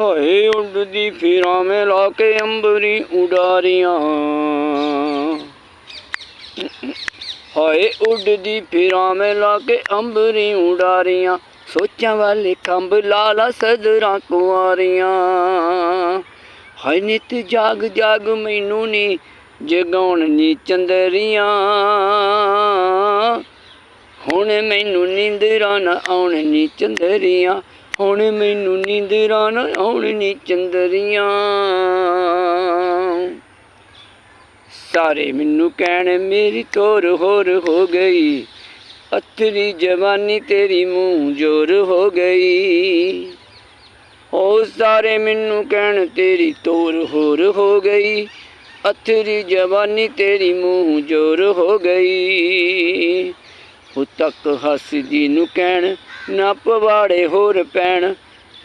ਹਾਏ ਉੱਡਦੀ ਫਿਰਾਂ ਮੈਂ ਲਾ ਕੇ ਅੰਬਰੀ ਉਡਾਰੀਆਂ। ਹਾਏ ਉੱਡਦੀ ਫਿਰਾਂ ਮੈਂ ਲਾ ਕੇ ਅੰਬਰੀ ਉਡਾਰੀਆਂ। ਸੋਚਾਂ ਵਾਲੇ ਖੰਭ ਲਾਲਾ ਸਦਰਾਂ ਕੁਆਰੀਆਂ। ਹਾਏ ਨਿਤ ਜਾਗ ਜਾਗ ਮੈਨੂੰ ਨੀ ਜਗਾਉਣ ਨੀ ਚੰਦਰੀਆਂ। ਹੁਣ ਮੈਨੂੰ ਨੀਂਦਰਾਂ ਨਾ ਆਉਣ ਨੀ ਚੰਦਰੀਆਂ। ਹੁਣ ਮੈਨੂੰ ਨੀਂਦਰਾਂ ਨਾ ਆਉਣ ਨੀ ਚੰਦਰੀਆਂ। ਸਾਰੇ ਮੈਨੂੰ ਕਹਿਣ, ਮੇਰੀ ਤੋਰ ਹੋਰ ਹੋ ਗਈ। ਅਥਰੀ ਜਵਾਨੀ ਤੇਰੀ ਮੂੰਹ ਜੋਰ ਹੋ ਗਈ। ਉਹ ਸਾਰੇ ਮੈਨੂੰ ਕਹਿਣ, ਤੇਰੀ ਤੋਰ ਹੋਰ ਹੋ ਗਈ। ਅਥਰੀ ਜਵਾਨੀ ਤੇਰੀ ਮੂੰਹ ਜੋਰ ਹੋ ਗਈ। ਉਹ ਤੱਕ ਹੱਸਦੀ ਨੂੰ ਕਹਿਣ, ਨਾ ਪਵਾੜੇ ਹੋਰ ਪੈਣ।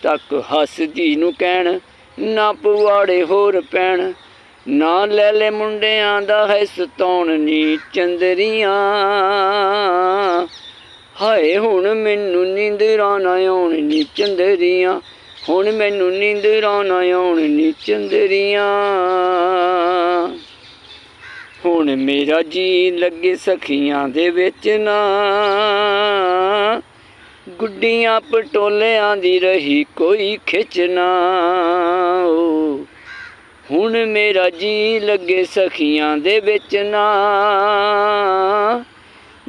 ਤੱਕ ਹੱਸਦੀ ਨੂੰ ਕਹਿਣ, ਨਾ ਪਵਾੜੇ ਹੋਰ ਪੈਣ। ਨਾ ਲੈ ਲੈ ਮੁੰਡਿਆਂ ਦਾ ਹੈ ਸਤਾਉਣ ਨੀ ਚੰਦਰੀਆਂ। ਹਾਏ ਹੁਣ ਮੈਨੂੰ ਨੀਂਦਰਾਂ ਨਾ ਆਉਣ ਨੀ ਚੰਦਰੀਆਂ। ਹੁਣ ਮੈਨੂੰ ਨੀਂਦਰਾਂ ਨਾ ਆਉਣ ਨੀ ਚੰਦਰੀਆਂ ਹੁਣ ਮੇਰਾ ਜੀ ਲੱਗੇ ਸਖੀਆਂ ਦੇ ਵਿੱਚ ਨਾ। ਗੁੱਡੀਆਂ ਪਟੋਲਿਆਂ ਦੀ ਰਹੀ ਕੋਈ ਖਿੱਚਣਾ ਹੁਣ ਮੇਰਾ ਜੀ ਲੱਗੇ ਸਖੀਆਂ ਦੇ ਵਿੱਚ ਨਾ।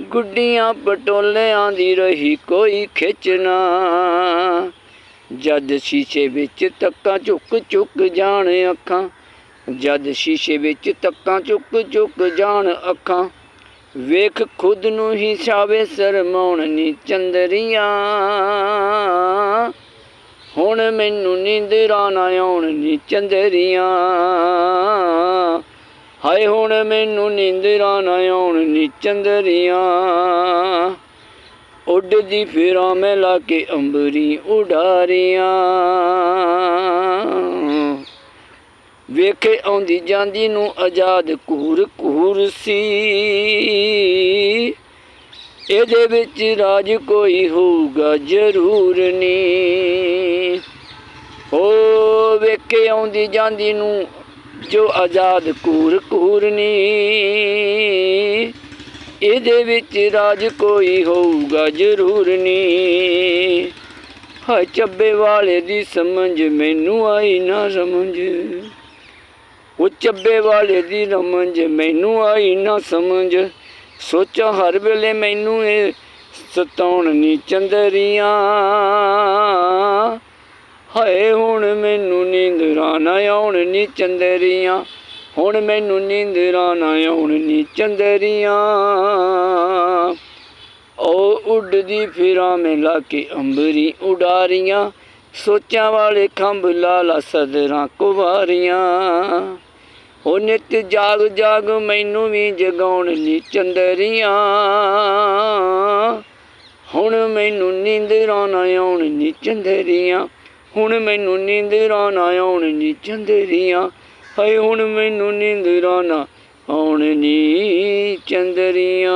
ਗੁੱਡੀਆਂ ਪਟੋਲਿਆਂ ਦੀ ਰਹੀ ਕੋਈ ਖਿੱਚਣਾ ਜਦ ਸ਼ੀਸ਼ੇ ਵਿੱਚ ਤੱਕਾਂ ਝੁੱਕ ਝੁੱਕ ਜਾਣ ਅੱਖਾਂ, ਜਦ ਸ਼ੀਸ਼ੇ ਵਿੱਚ ਤੱਕਾਂ ਝੁੱਕ ਝੁੱਕ ਜਾਣ ਅੱਖਾਂ, ਵੇਖ ਖੁਦ ਨੂੰ ਹੀ ਛਾਵੇ ਸਰਮਾਉਣ ਨੀ ਚੰਦਰੀਆਂ। ਹੁਣ ਮੈਨੂੰ ਨੀਂਦਰਾਂ ਨਾ ਆਉਣ ਨੀ ਚੰਦਰੀਆਂ। ਹਾਏ ਹੁਣ ਮੈਨੂੰ ਨੀਂਦਰਾਂ ਨਾ ਆਉਣ ਨੀ ਚੰਦਰੀਆਂ। ਉੱਡਦੀ ਫਿਰਾਂ ਮੈਂ ਲਾ ਕੇ ਅੰਬਰੀ ਉਡਾਰੀਆਂ। ਵੇਖੇ ਆਉਂਦੀ ਜਾਂਦੀ ਨੂੰ ਆਜ਼ਾਦ ਕੂਰ ਕੂਰ ਸੀ। ਇਹਦੇ ਵਿੱਚ ਰਾਜ ਕੋਈ ਹੋਊਗਾ ਜ਼ਰੂਰ ਨੀ ਹੋ ਵੇਖੇ ਆਉਂਦੀ ਜਾਂਦੀ ਨੂੰ ਜੋ ਆਜ਼ਾਦ ਕੂਰ ਕੂਰ ਨੀ ਇਹਦੇ ਵਿੱਚ ਰਾਜ ਕੋਈ ਹੋਊਗਾ ਜ਼ਰੂਰ ਨੀ ਹਾਏ, ਚੱਬੇ ਵਾਲੇ ਦੀ ਸਮਝ ਮੈਨੂੰ ਆਈ ਨਾ ਸਮਝ। ਉਹ ਚੱਬੇ ਵਾਲੇ ਦੀ ਰਮੰਜ ਮੈਨੂੰ ਆਈ ਨਾ ਸਮਝ। ਸੋਚਾਂ ਹਰ ਵੇਲੇ ਮੈਨੂੰ ਇਹ ਸਤਾਉਣ ਨੀ ਚੰਦਰੀਆਂ। ਹਾਏ, ਹੁਣ ਮੈਨੂੰ ਨੀਂਦ ਨਾ ਆਉਣ ਨੀ ਚੰਦਰੀਆਂ। ਹੁਣ ਮੈਨੂੰ ਨੀਂਦਰਾਂ ਨਾ ਆਉਣ ਨੀ ਚੰਦਰੀਆਂ। ਉਹ ਉੱਡਦੀ ਫਿਰਾਂ ਮੈਂ ਲਾ ਕੇ ਅੰਬਰੀ ਉਡਾਰੀਆਂ। ਸੋਚਾਂ ਵਾਲੇ ਖੰਭ ਲਾਲਾ ਸਦਰਾਂ ਕੁਵਾਰੀਆਂ। ਉਹ ਨਿਤ ਜਾਗ ਜਾਗ ਮੈਨੂੰ ਵੀ ਜਗਾਉਣ ਲਈ ਚੰਦਰੀਆਂ। ਹੁਣ ਮੈਨੂੰ ਨੀਂਦਰਾਂ ਨਾ ਆਉਣ ਨੀ ਚੰਦਰੀਆਂ। ਹੁਣ ਮੈਨੂੰ ਨੀਂਦਰਾਂ ਨਾ ਆਉਣ ਨੀ ਚੰਦਰੀਆਂ। ਹਏ ਹੁਣ ਮੈਨੂੰ ਨੀਂਦਰਾ ਨਾ ਆਉਣ ਨੀ ਚੰਦਰੀਆਂ।